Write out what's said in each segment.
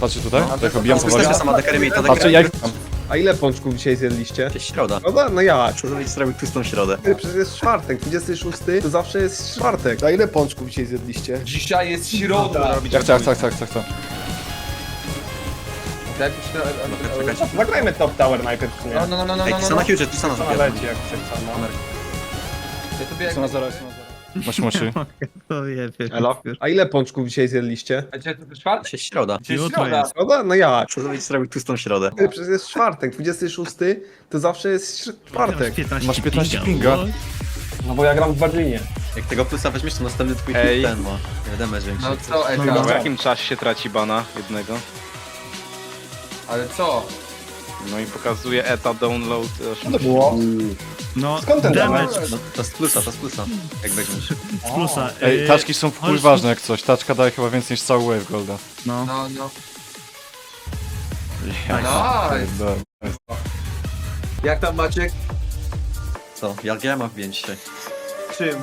Patrzcie tutaj, No, tak obijam Jesteśmy powoli. sama dekerami, to Patrzcie, jak... A ile pączków dzisiaj zjedliście? Jest środa. No, no jak? Zrobić zrobił tłustą środę? Ty, Przecież jest czwartek, 26 to zawsze jest czwartek. A ile pączków dzisiaj zjedliście? Dzisiaj jest środa. Tak, tak, tak, tak, tak, tak. Tak, już- Czekać. Zagrajmy Top Tower najpierw, nie? No, no, no, no, no, Ej, no, ty no. na huge, ty sama Sama zabieram. leci jak przed sama. Ja tobie Co na zero, Musi, musi. To. Elo? A ile pączków dzisiaj zjedliście? A dzisiaj to czwartek? Dzisiaj środa. Dzisiaj Jutro środa. jest. No, da, no jak? Co zrobić zrobił tłustą środę? Ty, Przecież jest czwartek, 26 to zawsze jest czwartek. 15 Masz 15 pinga. No bo ja gram w Berlinie. Jak tego plusa weźmiesz, to następny twój Ej. ten ma. Wiadomo, że No co, No, Eka? Po jakim czasie się traci bana jednego? Ale co? No i pokazuje eta download. Co to było? No, Skąd ten damage damage? No to z plusa, to z plusa. Jak weźmiesz. z plusa. Ej, taczki są w chuj możesz- ważne jak coś. Taczka daje chyba więcej niż cały wave golda. No, No, no. Nice. pierdolę. Jak tam Maciek? Co? Ja ja mam dzisiaj. Czym?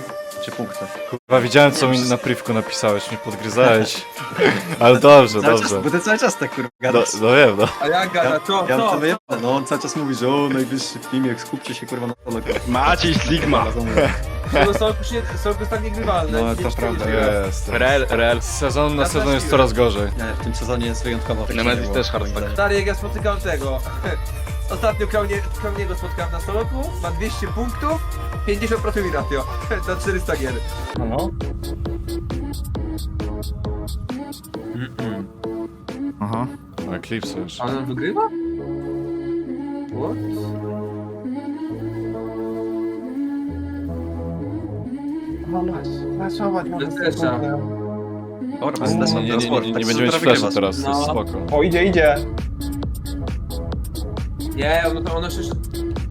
Trzy punkty. Kurwa, widziałem co mi na privku napisałeś, mnie podgryzałeś. Ale dobrze, Cały czas, dobrze. bo ty cały czas tak kurwa No, gadasz. no wiem, no. A jak gada? Co? Ja Co? to wyjebane, no on cały czas mówi, że o, najwyższy w jak skupcie się kurwa na solo. Maciej Sigma! No są już nie, są już tak niegrywalne. No, to prawda. Jest. Rel, rel. Sezon na sezon jest coraz gorzej. Nie, w tym sezonie jest wyjątkowo. Nemesis też hardstack. Stary, jak ja spotykam tego. Ostatnio Klaunie, Klauniego spotkałem na Soloku, ma 200 punktów, 50% mi ratio, na 400 gier. No. aha. No, Eclipse już. A on wygrywa? What? Flesza. Dobra, bez Nie, nie, nie, teraz nie, tak nie będzie mieć flasha teraz, to jest No. spoko. O, idzie, idzie. Nie, ono ono się jeszcze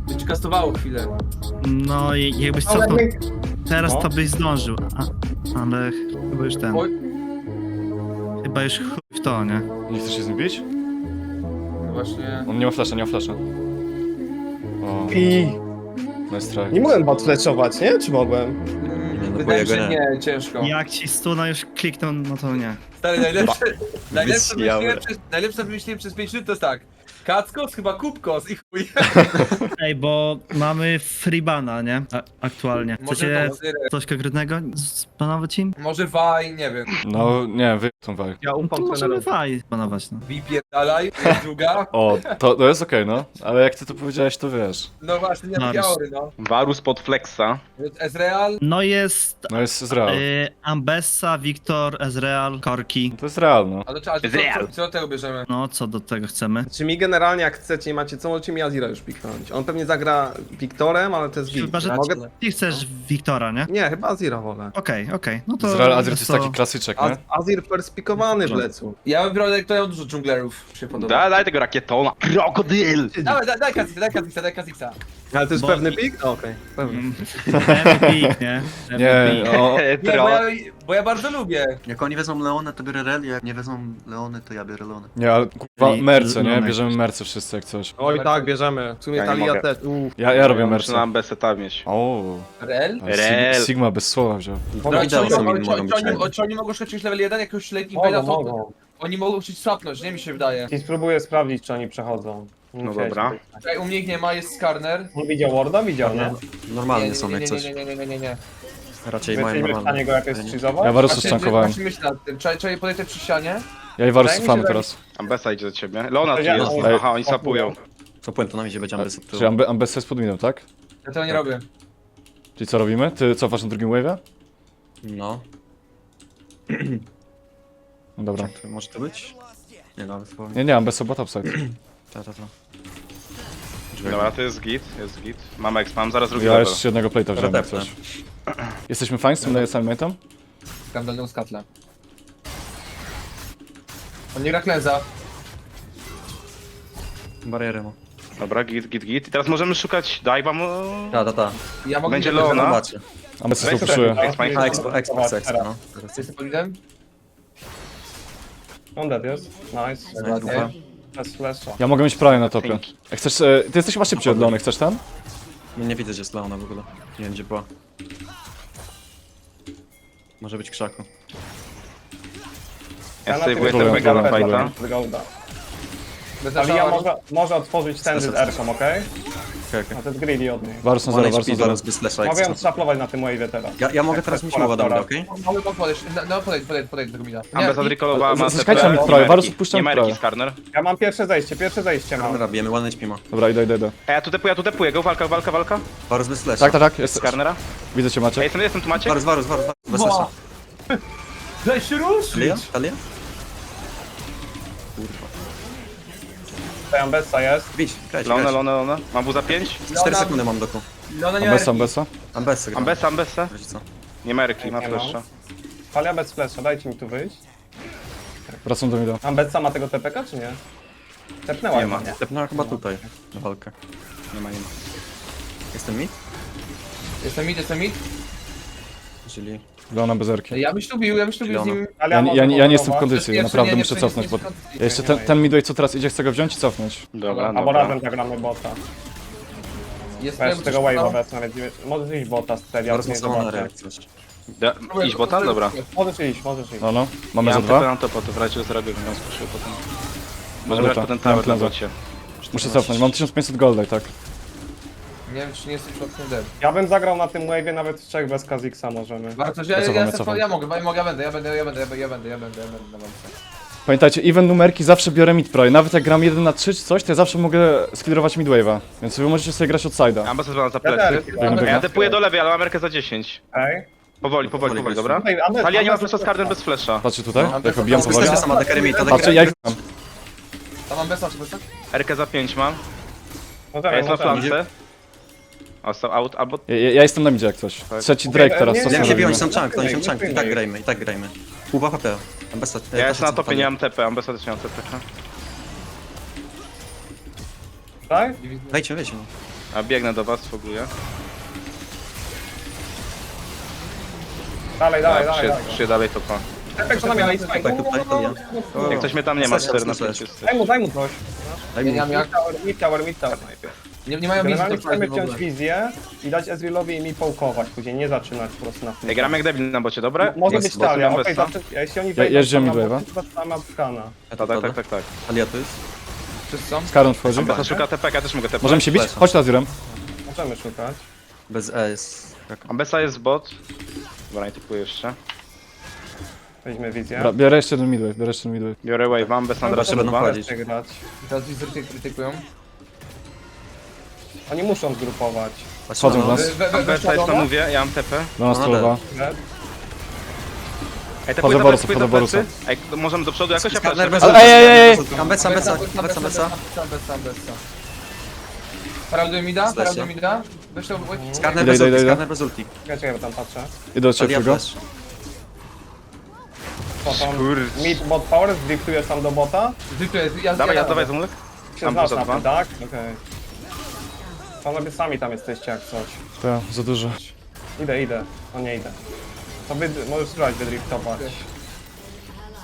będzie kastowało chwilę. No i jakbyś co to... Teraz to byś zdążył, a, ale chyba już ten... Oj. Chyba już chuj w to, nie? Nie chcesz się z nim bić? No Właśnie. On nie ma flasha, nie ma flasha. O, I nice try. nie mogłem botfleczować, nie? Czy mogłem? Mm, Nie, no Wydaje mi się, nie, ciężko. Jak ci stuna już kliknął, no to nie. Stary, najlepsze, najlepsze, wymyśliłem przez, najlepsze wymyśliłem przez 5 minut to jest tak. Kackos, chyba Kubkos i chuj. Ej, bo mamy freebana, nie? A, aktualnie. Może Chcecie to, może, coś konkretnego spanować im? może Waj, nie wiem. No, nie, wy tą walkę. Ja To ufam możemy trenerowi. faj spanować, no. Wypierdalaj, to jest druga. O, to, to jest okej, no. Ale jak ty to powiedziałeś, to wiesz. No właśnie, nie Mariusz. biały, no. Varus pod flexa. Ezreal, No jest No jest z real. y, Ambessa, Wiktor, Ezreal, Korki. To jest real, no. ale co, Ezreal. co, co tego bierzemy? No, co do tego chcemy? Czy mi generalnie jak chcecie i macie co, możecie mi Azira już piknąć. On pewnie zagra Piktorem, ale to jest. Chyba, że Mogę... ty chcesz Wiktora, nie? Nie, chyba Azira wolę. Okej, okej. No to Azir to jest taki klasyczek, nie? Az Azir perspikowany w lecu. Ja bym brał, jak to ja dużo dżunglerów się podoba. Daj, daj tego rakietona. Krokodyl! Dawaj, daj, daj Kazixa, daj Kazixa, daj Kazixa. Ale to jest Bo- pewny pik? No, Okej, pewny. Mm. MVP, nie? Nie, o, Nie, bo ja, bo ja bardzo lubię. Jak oni wezmą Leonę, to biorę Rel, jak nie wezmą Leony, to ja biorę Leonę. nie, ale kurwa, merce, nie? Bierzemy merce wszyscy jak coś. Oj tak, bierzemy. W sumie Ja nie Talia mogę. też. Uff. Ja, ja robię merce. na beseta mieć. O, Rel? Rel. Sig- Sigma bez słowa wziął. No, czy, oni, są mogą- im czy, mogą czy, być oni, czy oni mogą szukać level 1, jak już late Mogą, to mogą. oni mogą chcieć swapnąć, nie mi się wydaje. I spróbuję sprawdzić, czy oni przechodzą. No Musiałeś dobra. Czekaj, u mnie ich nie ma, jest Skarner. Nie widział Warda? Widział, nie? Normalnie nie, są nie, jak nie, coś. nie, nie, nie, nie, nie, nie. Raczej mają Jesteśmy w stanie normalne. go jakoś schizować? Ja Varusa Właśnie, stankowałem. właśnie myślę nad tym. Trzeba, trzeba je podejść przy ścianie. Ja i Wydaje mi cofamy się, że- teraz. Ambesa idzie do ciebie. Leona tu Ja- jest. Aha, oni sapują. Co puento nam idzie, będzie ambys od Czyli. Ambe- Ambessa jest pod miną, tak? Ja tego nie robię. Czyli co robimy? Ty cofasz na drugim wave'ie? No, No dobra. to może to być? Nie, no, słowo. Nie, nie, Ambessa bot upside. Ta, ta, ta. Dobra, to jest git, jest git. Mam exp, mam zaraz drugi Ja level. jeszcze jednego plate'a wziąłem jak coś. Jesteśmy fajni z tym? Tam dolną skatlę. On nie gra klęza. Bariery ma. Dobra, git, git, git. I teraz możemy szukać dive'a. mo- Ta, ta, ta. Ja mogę Będzie nie Leona? Zobaczcie. Ambessa Weź sobie A, expa. expo, expo, expo, no. Teraz Jesteś pod midem? On dead jest. Nice. Dobra. Bez flesza. Ja mogę mieć prawie na topie. Chcesz, e, ty jesteś chyba szybciej od Leony, chcesz ten? Nie, nie widzę, gdzie jest Leona w ogóle. Nie wiem, gdzie była. Może być krzaku. Ja na sejwuję tym- ten mega na Golda. Bez Ale ja może, może otworzyć ten z Erką, okej? Okej, okej. A to jest greedy od niej. Na One zero, HP na zero. zaraz bez flesza, jak Mogę ją szaplować na tym wave'ie teraz. Ja, ja mogę Jak teraz mieć mowa do mnie, Raptora. okej? Mogę mogę podejść, no, no podejdź, podejdź, podejdź do tego mida. Ambesa i- Drikolowała ma Zaskajcie TP. mi Nie Varus puszczam Nie Merki, prawie. Skarner. Ja mam pierwsze zejście, pierwsze zejście mam. Karnera bijemy, one HP ma. Dobra, idę, idę, idę. A ja tu tepuję, ja tu tepuję, go, walka, walka, walka. Varus bez flesza. Tak, tak, tak, jest. Skarnera. Widzę cię Ja Maciek. jestem, jestem tu Maciek. Varus, Varus, Varus, Flesza. Daj się ruszyć! Talia? Talia? Tutaj Ambessa jest. Bić, grać, Lone, grać. lone, lone. Mam W za 5. 4 sekundy mam doku. Leona nie ma. Ambessa. Ambessa gra. Ambesa, Ambesa. Wiecie co? Nie Merki, ma Nie mam. flesza. Talia bez flesza, dajcie mi tu wyjść. Wracam do mida. Ambessa ma tego TPK czy nie? Tepnęła Nie ma. chyba, No chyba tutaj, na walkę. Nie ma, nie ma. Jestem mid? Jestem mid, jestem mid. Czyli... Leona bez erki. Ja byś tu bił, ja byś tu bił z nim. Ale Ja, nie- ja, ja nie jestem w kondycji, Jeszcze naprawdę nie, muszę cofnąć. Bo... Ja jeszcze ten, ten midway co teraz idzie, chcę go wziąć i cofnąć. Dobra, Albo dobra. razem zagramy bota. Jest Weź wiem, tego wave'a wezmę, więc możesz iść bota z Telia, Varus nie zobaczę. jak coś. Da, iść bota? Dobra. Możesz iść, możesz iść. No, no. Mamy Ja za mam dwa. na to, po to w razie zrobię, więc potem. Dobra, Możemy grać to. potem Mam tower na plan za. bocie. Muszę cofnąć. Mam 1500 golda i tak. Nie wiem, czy nie jestem przypadkiem dead. Ja bym zagrał na tym wave'ie nawet w trzech bez Kaziksa możemy. Warto, że ja, Ja ja, ja ja, ja mogę, ja mogę, ja będę, ja będę, ja będę, ja będę, ja będę, ja będę, ja będę na walce. Pamiętajcie, even numerki zawsze biorę mid prawie. Nawet jak gram 1 na 3 czy coś, to ja zawsze mogę sklirować midwave'a. Więc wy możecie sobie grać od side'a. Ambesa za Ja plecy. też, Biegnę, Ja biegnę. do lewej, ale mam Amerykę za 10. Ej. Powoli, powoli, powoli, dobra? Ambessa, Talia nie ma Ambessa flesza z karden bez flesza. Patrzcie tutaj, No, jak obijam powoli. Flesza sama, to Patrzcie, ja ich mam. Tam mam besa, czy besa? Erkę za 5 mam. Ja Możemy, jest na możemy. flance. Out, albo... Ja, ja ja jestem na midzie jak coś. Trzeci Drake teraz, co się tym biją, robimy? są chunk, to nie chunk. I tak grajmy, i tak grajmy. Pół HP. Ambessa... Ja jestem na topie, nie mam TP, Ambesa też nie mam TP. Tak? Wejdźcie, wejdźcie. no. A biegnę do was, foguję. Dalej, dalej, Ja dalej. przyję- dalej topa. Efekt co tutaj, to ja. Jak ktoś mnie tam nie ma, Slash, 4 na slash. 5 jest. Daj mu, daj mu coś. Daj mi. Mid tower, mid tower, mid tower najpierw. Nie, nie mają wizji Generalnie chcemy w ogóle. wziąć wizję i dać Ezrealowi i mi połkować, później nie zaczynać po prostu na Ej, gram jak debil na bocie, dobre? Może Jest, być bo talia, okej, besta. zawsze, jeśli oni Ja- wejdą, jeździłem to na midwave'a. boty, skana. Tak, tak, tak, tak, tak. Alia to jest? Wszyscy są? Skaron wchodzi. Ambesa szuka TP, ja też mogę TP. Możemy się bić? Chodź Lazurem. Możemy szukać. Bez E jest... jak- Ambesa jest bot. Dobra, nie typuję jeszcze. Weźmy wizję. Dobra, biorę jeszcze jeden midway, biorę jeszcze jeden midway. Biorę wave, mam Ambesa na razie będą dwa. wchodzić. Chcę grać. Teraz wizję krytykują. Oni muszą zgrupować. Wchodzą w nas. We- we- mówię, ja mam TP. Do nas No. Red. Ej, Wchodzę Borusa, plecy, do wchodzę plecy. Ej, to możemy do przodu jakoś, Skarner bez Ale- ej, ej, ej! Ambessa, ambessa, ambessa, ambessa. Bessa, bessa, bessa. Heralduje mida, Zlesia. heralduje mida. Wyszło, Skarner Idę, bez idę, ulti, idę. skarner bez ulti. Ja czekaj, bo tam patrzę. Idę do ciebie go. flash. Co tam? Kurczę. Mid bot power, driftujesz tam do bota. zwykle, ja Dawaj, ja, dawaj, Zamulek. Się Tam znasz poza na dwa. tym, tak? Okej. Panowie sami tam jesteście jak coś. Tak, za dużo. Idę, idę. O nie idę. To wy, możesz spróbować wydriftować.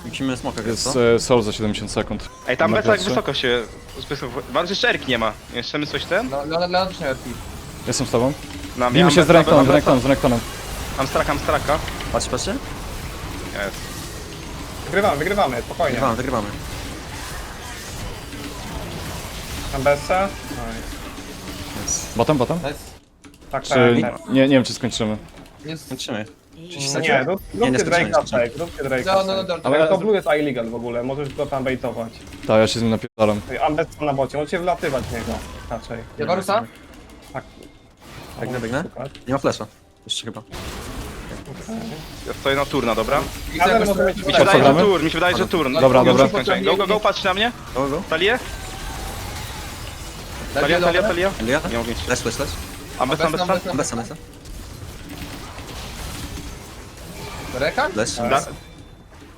Musimy smoka grać, Jest co? e, soul za 70 sekund. Ej, tam Na jak placu. wysoko się... Walczy jeszcze Erki nie ma. Jeszcze my coś ten? No, Leon też nie ma RP. Jestem z tobą. Mam, Bijmy się z Renektonem, z Renektonem, z Renektonem. Mam straka, mam straka. Patrz, patrzcie. Jest. Wygrywamy, wygrywamy, spokojnie. Wygrywamy, wygrywamy. Tam Bessa? Jest. Bottom, bottom? Nice. Tak, Czy... tak. Nie, nie wiem czy skończymy. Jest... Kończymy. Nie, rób- Nie, nie róbcie skończymy, Drake'a skończymy. fake, róbcie Drake'a No, no, no, fake. dobra. Ale to blue jest illegal w ogóle, możesz go tam baitować. Tak, ja się z nim napierdalam. Ambessa na bocie, możecie wlatywać w niego raczej. Ja Warusa? Tak. Biegnę, biegnę. Szukać. Nie ma flasha. Jeszcze chyba. Ja stoję na turna, dobra? Widzę, mieć Mi się wydaje, że gramy? tur, mi się wydaje, że tur. No, Dobra, dobra. Go, go, go, patrz na mnie. Go, go. Talię? Talia, talia, talia. Alia? Nie mogę nic. Flash, flash, flash. Ambesa, ambesa. Ambessa, ambessa. Reka? Flash. Da-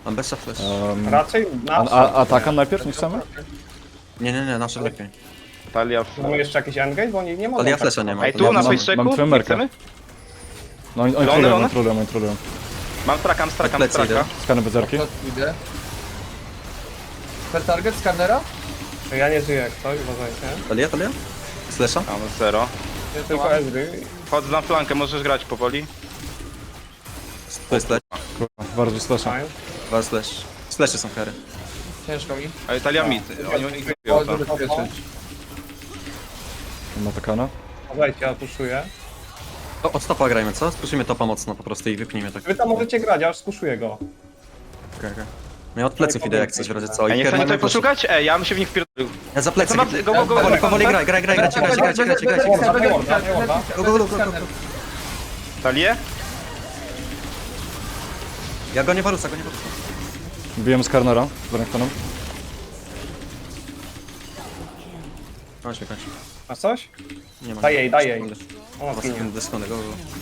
Ambessa, flash. Um, Raczej a, na a, ataka najpierw, nie chcemy? Nie, nie, nie, nasze lepiej. Talia. Mamy jeszcze jakiś endgame, bo oni nie mogą Alia tak- flasha nie ma. Ej, tu ja na mam- mam- twoją Nie merkę. chcemy? No oni, oni Lone, trolują, lone? oni trolują, oni trolują. Mam straka, mam straka, mam Plecy straka. idę. Skany bez erki. To idę. Per target, skanera? Ja nie żyję jak ktoś, uważajcie. Talia, talia? Slasha? Mam zero. Jest tylko Ezry. Chodź na flankę, możesz grać powoli. To jest. Kurwa, bardzo slasha. Fine. Dwa flash. Splesze są kary. Ciężko mi. A Italia mid. Oni oni O, to. żeby zabezpieczyć. Ma takana. Dajcie, ja tuszuję. O, od topa grajmy, co? Spuszymy topa mocno po prostu i wypnijmy tak. Wy tam możecie grać, ja już skuszuję go. Okay, okay. Ja od pleców idę jak coś w razie co. A I nie chcę tutaj poszukać? Ej, ja bym się w nich wpierdolił. Ja za plecy. Co ma- go, go, go, Powoli, go. powoli graj, graj, graj, grajcie, grajcie, grajcie, grajcie, grajcie. Go, go, go, go, go. Talię? Ja gonię Warusa, gonię Warusa. Bijemy z Karnera, z Renektonem. Kończmy, kończmy. A coś? Nie ma. Daj jej, daj jej. Ona zginie.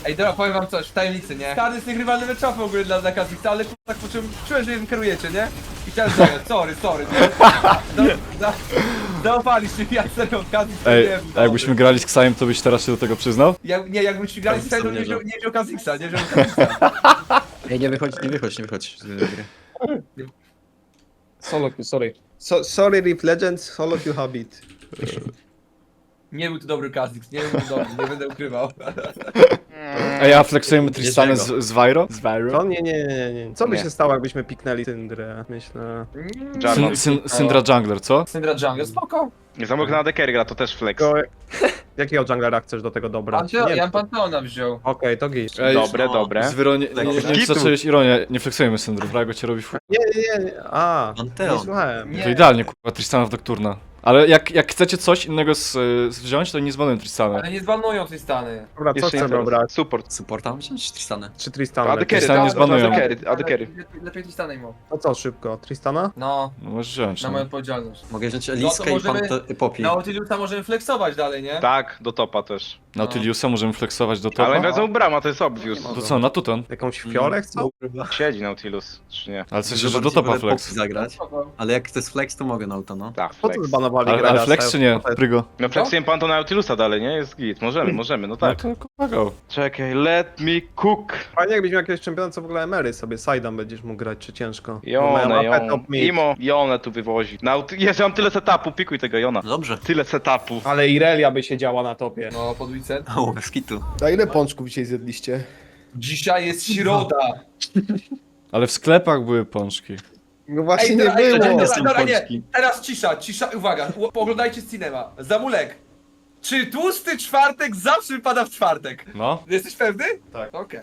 Ej, dobra, powiem wam coś, w tajemnicy, nie? Każdy jest niegrywalny meczowy w ogóle dla Zakazika, ale kurwa, tak poczułem, czułem, że ją kierujecie, nie? I chciałem zająć, sorry, sorry, nie? Do, za, zaufaliście mi, ja serio, Kazik Ej, nie a jakbyśmy grali z Ksajem, to byś teraz się do tego przyznał? Jak, nie, jakbyśmy grali z Kazik Fedą, nie nie wziął, nie wziął Kaziksa, nie wziął Kaziksa. Ej, nie wychodź, nie wychodź, nie wychodź z gry. Solo sorry. So, sorry Rip Legends, solo queue habit. Nie był to dobry Kazik, nie był to dobry, nie będę ukrywał. Ej, a flexujemy Tristanę z, z Vyro? Z Vyro? To nie, nie, nie, nie. Co by Nie. się stało, jakbyśmy piknęli Syndrę, myślę. Syn, syn, Syndra Jungler, co? Syndra Jungle, spoko. Zamok na Dekery gra, to też flex. Tylko, jakiego junglera chcesz do tego dobrać? Pan, Nie, ja Okej, Panteona wziął. to git. Ej, Dobre, no, dobre. Z Wyro, nie, nie, nie, Skitu. zacząłeś ironię, nie flexujemy Syndry, Brago cię robi w chuj. Nie, nie, nie, a, Panteon. nie słuchałem. Nie. To idealnie, kurwa, Tristana w Nocturna. Ale jak, jak chcecie coś innego z, z wziąć, to nie zbanuję Tristana. Ale nie zbanują tej stany. Dobra, co Jeszcze chcemy interes. brać? Support. Supporta mam wziąć Tristanę. Czy Tristana? Adekery, Tristana nie tak, zbanują. Adekery, Adekery. Lepiej, lepiej Tristana im. No co, szybko, Tristana? No, No możesz wziąć. na No. moją odpowiedzialność. Mogę wziąć to Eliskę i możemy- Pante- Poppy. Na Otyliusa możemy flexować dalej, nie? Tak, do topa też. Nautiliusa możemy flexować do Ale topa. wezmą brama, to jest obvious. To co, na Tuton? Jakąś fiolę chcą? Siedzi Nautilus, czy nie? Ale w sensie, że do topa flex. Zagrać. Ale jak to jest flex, to mogę na auto, no. Tak, Po flex. co Ale, ale flex czy nie? Prygo. No flexuję pan to Nautilusa dalej, nie? Jest git. Możemy, możemy, no No tak. to kurwa go. Czekaj, let me cook. Fajnie jakbyś miał jakiegoś czempiona, co w ogóle emery sobie side'em będziesz mógł grać, czy ciężko? Bo Jonę, mają mapę Jon. top mid. Imo, Jonę tu wywozi. Naut... Jezu, mam tyle setupu, pikuj tego Jona. Dobrze. Tyle setupu. Ale Irelia by siedziała na topie. No, pod weekend. O, bez kitu. A ile pączków dzisiaj zjedliście? Dzisiaj jest środa. Ale w sklepach były pączki. No właśnie nie dobra, ej, było. dobra, Są dobra, nie. Teraz cisza, cisza, uwaga, u- oglądajcie cinema. Zamulek. Czy tłusty czwartek zawsze wypada w czwartek? No. Jesteś pewny? Tak. Okej.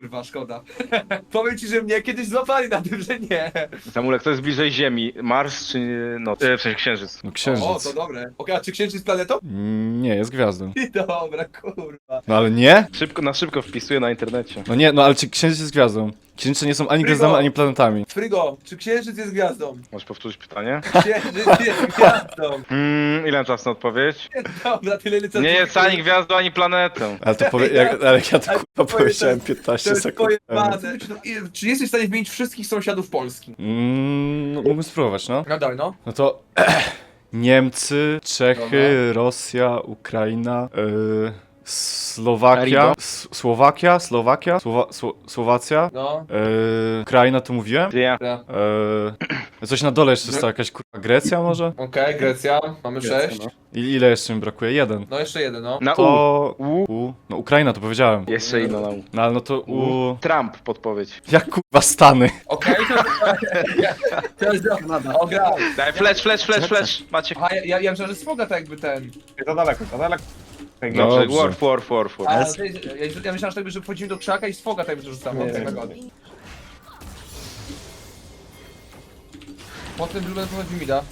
Kurwa, szkoda. Powiem ci, że mnie kiedyś złapali na tym, że nie. Zamulek, to jest bliżej Ziemi. Mars czy noc? E, w sensie Księżyc. No O, księżyc. to dobre. Okej, a czy księżyc jest planetą? Mm, Nie, jest gwiazdą. Dobra, kurwa. No ale nie? Szybko, na szybko wpisuję na internecie. No nie, no ale czy księżyc jest gwiazdą? Księżyce nie są ani gwiazdami, ani planetami. Frygo, czy księżyc jest gwiazdą? Możesz powtórzyć pytanie? Księżyc jest gwiazdą. Hmm, ile mam czasu na odpowiedź? Dobra, tyle ile co Nie jest ani gwiazdą, ani planetą. Ale to powie, jak, ale jak ja to Ale kurwa powiedziałem jest- 15 To jest sekund temu. pojebane. Czy, i- czy jesteś w stanie wymienić wszystkich sąsiadów Polski? Mm, no, mógłbym spróbować, no. No daj, no. No to Niemcy, Czechy, Rosja, Ukraina, yy, Słowakia, Haribo. S- Słowakia, Słowakia, Słowa Sło Słowacja, No. Ukraina to mówiłem. Ja? Dobra. Yy, coś na dole jeszcze została jakaś kurwa Grecja może? Okej, Grecja, mamy sześć. I ile jeszcze mi brakuje? Jeden. No jeszcze jeden, no. Na U. To U. U. No Ukraina to powiedziałem. Jeszcze inno na U. No ale no to U. Trump podpowiedź. Jak kurwa Stany? Okej, to... to jest Kanada. O, gra. Daj, flash, flash, flash, flash. Macie. Aha, ja, ja, ja myślałem, że smoga tak jakby ten. To daleko, to daleko. No. Dobrze, Dobrze. warf, warf, warf, warf. A, ja, ja, ja myślałem, że, tak, że wchodzimy do krzaka i smoga tak jakby rzucamy. Nie. Nie, tak Potem blue pochodzi mi da.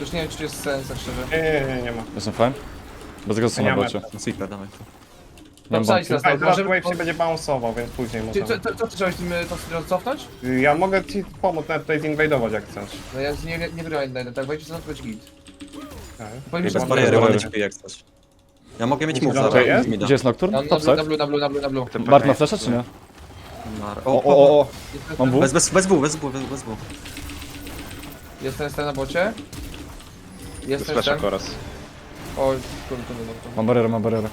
Już nie wiem, czy jest sens, tak szczerze. Nie, nie, nie, nie ma. Jestem fajny? Bez tego są Nie na ma. bocie. No sweeper, dawaj. Mam bombki. Ej, teraz Możemy- wave się będzie bounce'ował, więc później Ty, możemy. co, co, co ty chciałeś tym to cofnąć? Ja mogę ci pomóc nawet tutaj zinwadować jak chcesz. No ja z- nie, nie wygrałem na jeden, tak wejdzie to będzie git. Okay. Powinien Bez Bez bariery, jak coś. Ja mogę mieć move że zaraz. to jest? mi da. Gdzie jest Nocturne? Na, na, blue, Topside? na blue, na blue, na blue, na blue. Bart na flasha czy nie? Nar- O, O, o, o, Mam W? Bez, bez, bez W, bez W, bez, bez W. jest ten, ten na bocie. Jest ten, koraz. Oj, kurde, kurde, kurde. Mam barierę, mam barierę.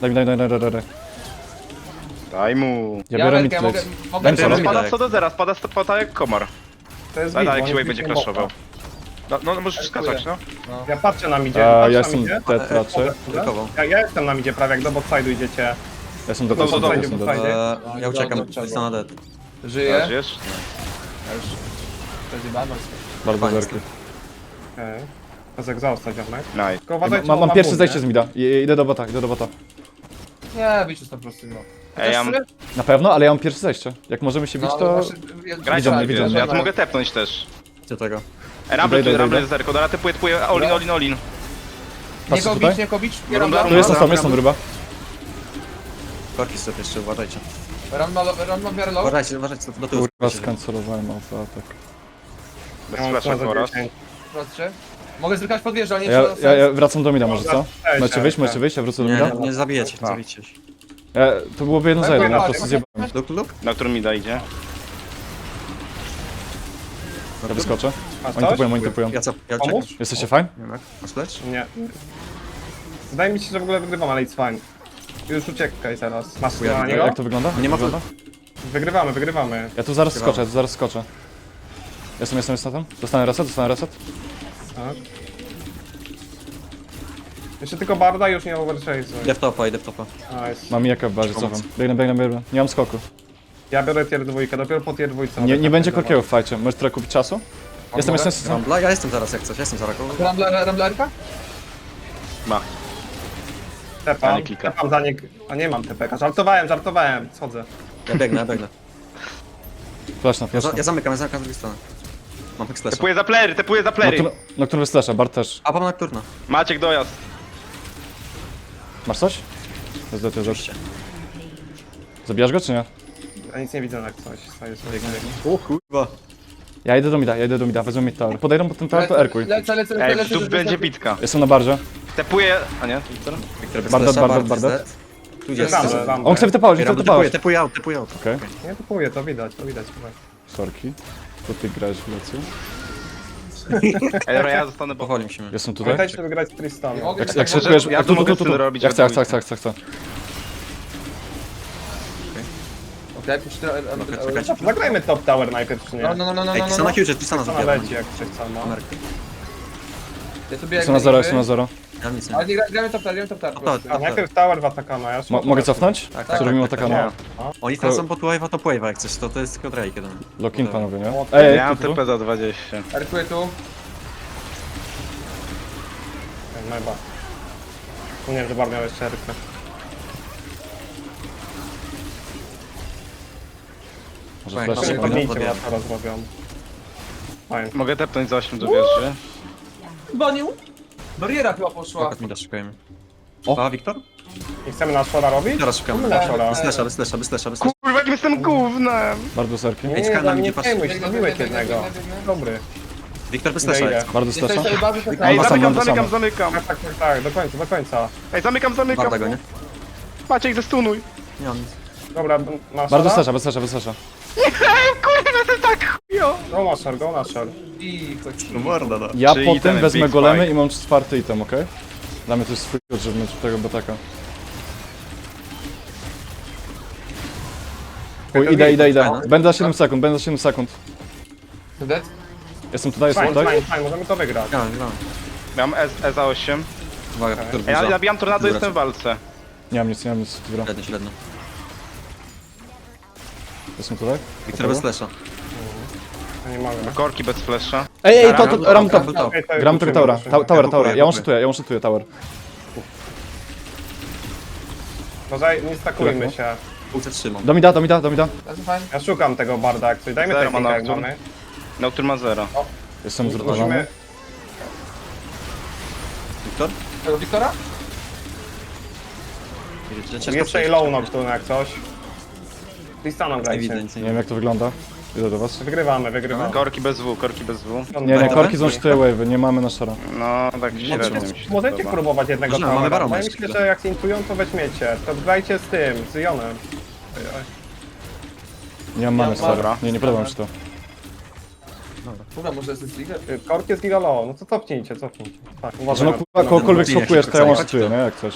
Daj mi, daj, daj, daj, daj, daj. Daj mu. Ja biorę rękę, midflex. mogę, mogę Daj mi Teraz co do zera, spada, spada jak komar. To jest Daj, daj, jak będzie crashował. bota. No, no możesz skakać, no. Ja patrzę na midzie, A, patrzę ja na jestem midzie. Ja, ja jestem na midzie prawie, jak do botside'u idziecie. Ja jestem dead, No, jestem dead, dojdzie, jestem. Eee, ja uciekam, Dobra, jestem na dead. Żyje. Wiesz? Ja już... Bardzo zerki. Okej. To jest egzausta, ziomek. Nice. Tylko uważajcie, Mam, bo mam ma pierwsze ból, zejście nie? z mida. I, idę do bota, idę do bota. Nie, już to po prostu, no. Ej, ja mam... Na pewno, ale ja mam pierwsze zejście. Jak możemy się bić, No, to... znaczy, ja- Widzą mnie, widzą mnie. ja tu mogę tepnąć też. Co tego? Rumble, Idę, tu, Rumble idę. jest zerko, dobra, typuję, typuję, all-in, all-in, all-in. Nie Patrzcie go tutaj. nie go bić. Nie Runda. Tu jest na sam, jest tam ryba. Korki sobie jeszcze, uważajcie. W miarę low. Uważajcie, uważajcie, do tyłu. Kurwa, skancelowałem autoatak. Bez Ja mam flasha słabe oraz. 10. Proszę. Mogę zrykać pod wieżę, ale nie Ja, trzeba ja, ja wracam do mida może, co? Cześć, Możecie cześć, wyjść, możecie wyjść, ja wrócę do Nie, mida. nie, nie zabijecie, nie A. zabijcie się. Ja, to byłoby jedno za jeden, ja po prostu zjebałem. Luk, luk? Na którym mi da idzie? Ja wyskoczę. Oni typują, oni typują. Ja co, ja czekam. Jesteście fajni? Nie wiem. Masz lecz? Nie. Wydaje mi się, że w ogóle wygrywam, ale it's fine. Już uciekaj teraz. Masz na Jak, niego? jak to wygląda? Nie ma wygląda? Wygrywamy, wygrywamy. Ja tu zaraz skoczę, ja tu zaraz skoczę. Jestem, jestem, jestem tam. Dostanę reset, dostanę reset. Tak. Jeszcze tylko Barda i już nie overchase. Idę w topa, idę w topa. Nice. Mam jakę w Pomoc. cofam. Biegnę, biegnę, biegnę. Nie mam skoku. Ja biorę tier dwójkę, dopiero po tier dwójce. Nie, nie będzie korkiego w fajcie. Możesz trochę kupić czasu? Jestem, jestem, jestem. Rambla, ja jestem zaraz jak coś, ja jestem zaraz. koło- Rambla, Ramblerka? Ma. Tepam, Ani klika. tepam za nie... A nie mam TPK, żartowałem, żartowałem, schodzę. Ja biegnę, ja biegnę. Flash na Ja, flash. za, ja zamykam, ja zamykam z drugiej strony. Mam hex Typuję za plery, typuję za plery. Jest flasha, Bart też. A, mam nocturno. Maciek dojazd. Masz coś? ZD, ZD. Oczywiście. Zabijasz go czy nie? Ja nic nie widzę jak coś. Stoję sobie. O kurwa. Ja idę do mida, ja idę do mida, wezmę mid tower. Podejdą pod ten tower, to erkuj. Lecę, lecę, lecę, Ej, lecę. tu będzie bitka. Jestem na barze. Tepuję... A nie? Wiktor? Wiktor bez Bardet, flesza, Bardet, Bardet Bardet. jest dead. Tu jest. Ramble, ramble. On chce Ramble, wytypować. typuję, typuję out. Okej, Nie typuję, to widać, to widać. chyba. sorki. To ty grałeś w lecy. Ej, dobra, ja zostanę po... Powoli musimy. Jestem tutaj. Pamiętajcie, żeby grać z Tristanem. Mogę Jak, tak jak ja tu mogę tu. robić Ja chcę, we chcę, chcę, chcę, chcę. Czekajcie. Zagrajmy top tower najpierw, czy nie? No, no, no, no, no, Ej, no, Kisana no. huge, zabija. leci jak. Amerykę. Ja tu biegnę. Jestem na zero, jestem na zero. Ja nic nie Ale nie gra- gramy top tar, gramy top tar. po No prostu. to- A najpierw tower w atakana, ja Mo mogę cofnąć? Tak, tak, robimy tak, tak, atakana? Oni tracą bot wave'a, top wave'a jak coś, to, to jest tylko Drake jeden. Lock-in panowie, nie? Ej, Ja mam tu, tu. TP za 20. Erkuję tu. Meba. No nie wiem, że bar miał jeszcze rybkę. Może flash się Nie Fajnie, panie? podnijcie, podjadę. bo teraz robią. Fajnie. Mogę tepnąć za 8 do wieży. Bonił. Bariera chyba poszła. Fakat mi da szukajmy. O. A, Wiktor? I chcemy na szora robić? Teraz szukamy. Na szora. Bez flesza, bez bez. Kurwa, jakim jestem gównem! Bardzo serki. Nie, Ej, nie, skana nie, mi nie nie przejmuj się, zabiłeś jednego. Dobry. Wiktor bez Idę, flesza idę. jest. Bardzo Jesteś sobie bazy tak Ej, zamykam, zamykam, zamykam. Tak, tak, tak, tak, do końca, do końca. Ej, zamykam, zamykam. Barda go, nie? Maciek, zestunuj. Nie mam nic. Dobra, masz Bardzo stresza, bez flasha, bez flasha. Kurwa, to tak. Go na szor, go na chodź. No morda, no. Ja Czyli po ten tym wezmę big golemy spike. i mam czwarty item, okej? Dla mnie to jest swój klucz, żeby mieć tego botaka. Uj, idę, idę, idę. Będę za 7 sekund, będę za 7 sekund. Dead? Jestem tutaj, jestem Fajnie, tutaj. fajnie, fajnie, możemy to wygrać. Gramy, gramy. Miałem S, E za 8. Uwaga, dużo. nabijam tornado, Dobra. jestem w walce. Nie mam nic, nie mam nic, dobra. Średnio, średnio. Jestem tutaj. Wiktor bez flesza. Nie mogę. Korki bez flesza. Ej, ej, to, Ram- to, ram. Okej, to Gram tego uczymy, towera. Ta- tower, Ja tower. Ja kupuję, łączytuję, ja łączytuję tower. Uważaj, nie stakujmy się. Półce trzymam. Do mida, do mida, do mida. That's fine. Ja szukam tego barda jak coś. Dajmy Zero technikę ma jak mamy. Nautur ma 0. Jestem Musimy... zrutowany. Wiktor? Tego Wiktora? Ciężko Jest tutaj przejść. low nocturne jak coś. Tristaną Nie grajcie. widzę nic, Nie wiem jak to wygląda. Idę do was. Wygrywamy, wygrywamy. Korki bez W, korki bez W. Nie, nie, korki złączytuję wave'y, nie mamy na szara. No, tak średnio mi się Możecie podoba. próbować jednego Można, mamy barona ja myślę, że jak się intują, to weźmiecie. To grajcie z tym, z Jonem. Oj, oj. Nie mam mamy mam-. Dobra. Nie, nie podoba mi się to. Dobra, może jest Liga? Y, Kork jest giga low, no to cofnijcie, cofnijcie. Tak, uważaj. no kurwa, kogokolwiek się to ja chce łączytuję, jechać, nie? Jak coś.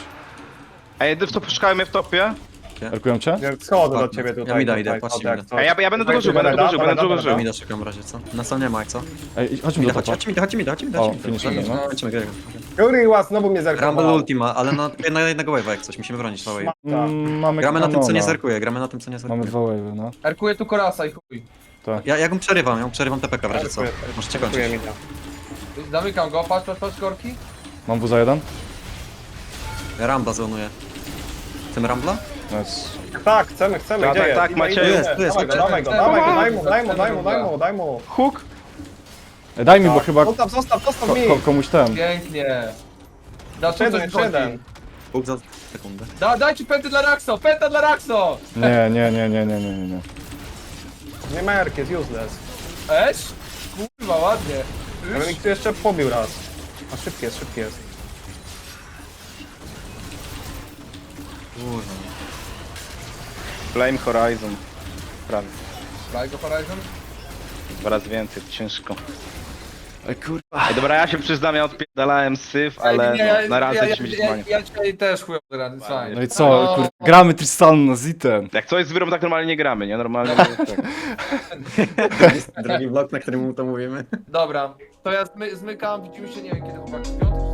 Ej, to poszukałem mnie w topie. Erkują cię? Ja Schodzę do ciebie ja tutaj. mi da, tutaj, idę, tutaj, patrzcie, jak ja, ja będę długo żył, Dajcie będę długo żył, Bereda, będę Bereda, żył. Mi da szukam w razie, co? Na co nie ma, jak co? Ej, chodźmy Mi do da, chodźcie, topa. chodźcie mi, da, chodźcie mi, da, chodźcie mi, da, O, chodźcie mi. finish Chodźcie, no. Grę. Kurwa, znowu mnie zerkował. Rumble ultima, ale na, na jednego wave'a jak coś, musimy bronić całej. Szmata. Mm, Mamy Gramy na tym, co nie kanona. zerkuje, gramy na tym, co nie zerkuje. Mamy dwa wave'y, no. Erkuję tu Korasa i chuj. Tak. Ja, ja go przerywam, ja mu przerywam TPK w razie co. Dziękuję. Możecie Dziękuję, kończyć. Zamykam go, patrz, patrz, patrz, korki. Mam W za jeden? Rambla zonuję. Chcemy Rambla? Nice. Tak, chcemy, chcemy, Tak, gdzie tak, jest? tak, Idę, jest, jest. Dawaj go, dawaj go, dawaj go, daj mu, daj mu, daj mu, daj mu, daj mu. Ej, daj mi, bo Tak. chyba Zostaw, zostaw, zostaw ko mi! ko komuś ten. Pięknie. Da, Jeszcze jeden, jeszcze jeden. Bóg za sekundę. Da, dajcie pęty dla Raxo, pęta dla Raxo! Nie, nie, nie, nie, nie, nie, nie, nie. Nie ma Erk, jest useless. Esz? Kurwa, ładnie. Już? tu jeszcze pobił raz. A szybki jest, szybki jest. Kurwa. Flame Horizon. Prawie. Daj go Horizon. Dwa razy więcej, ciężko. Ej, kurwa. Ej, dobra, ja się przyznam, ja odpierdalałem syf, ale no, na razie ja, ja, ja, ja, dzisiaj też it's fine. No i co, kurwa, gramy Tristan na Ziten. Jak coś z wyrą, tak normalnie nie gramy, nie? Normalnie tak. Drugi blok, na którym mu to mówimy. Dobra, to ja zmy, zmykam, widzimy się, nie wiem kiedy chłopaki, w?